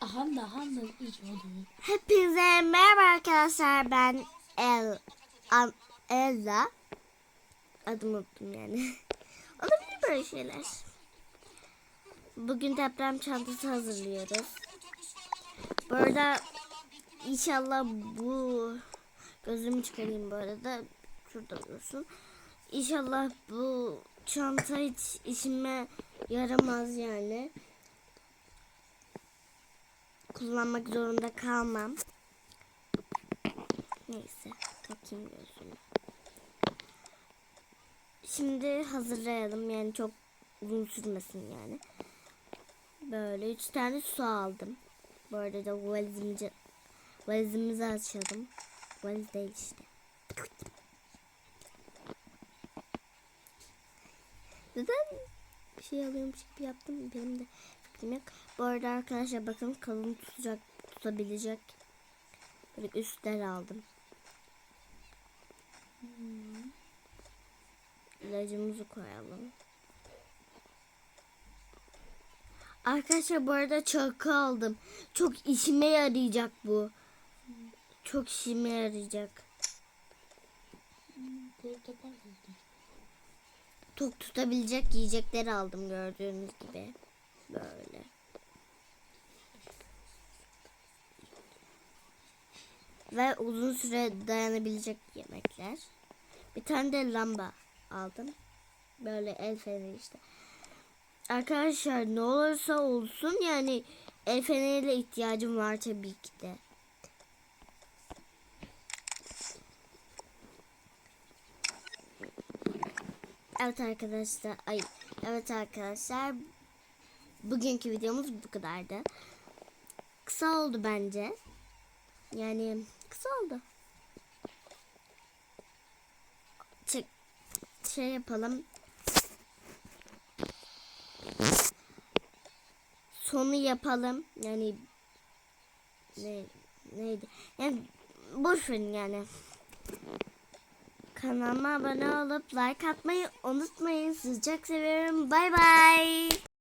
Handa Handa içmedi. Hepinize merhaba arkadaşlar. Ben El An, Ella. Adımı unuttum yani. Olabilir böyle şeyler. Bugün deprem çantası hazırlıyoruz. Bu arada inşallah bu gözümü çıkarayım bu arada. Şurada dursun. İnşallah bu çanta hiç işime yaramaz yani. Kullanmak zorunda kalmam. Neyse takayım gözümü. Şimdi hazırlayalım yani çok uzun sürmesin yani. Böyle üç tane su aldım. Bu arada valizimizi, valizimizi açalım. Valiz değil işte. Neden bir şey alıyormuş gibi yaptım benim de yok. Bu arada arkadaşlar bakın kalın tutacak tutabilecek böyle üstler aldım. Hmm. İlacımızı koyalım. Arkadaşlar bu arada çakı aldım. Çok işime yarayacak bu. Çok işime yarayacak. Tok tutabilecek yiyecekleri aldım gördüğünüz gibi. Böyle. Ve uzun süre dayanabilecek yemekler. Bir tane de lamba aldım. Böyle el feneri işte. Arkadaşlar ne olursa olsun yani el fenerine ihtiyacım var tabii ki de. Evet arkadaşlar, ay evet arkadaşlar. Bugünkü videomuz bu kadardı. Kısa oldu bence. Yani kısa oldu. Çek, şey yapalım. Sonu yapalım. Yani ne neydi? Yani boş verin yani. Kanalıma abone olup like atmayı unutmayın. Çok seviyorum. Bay bay.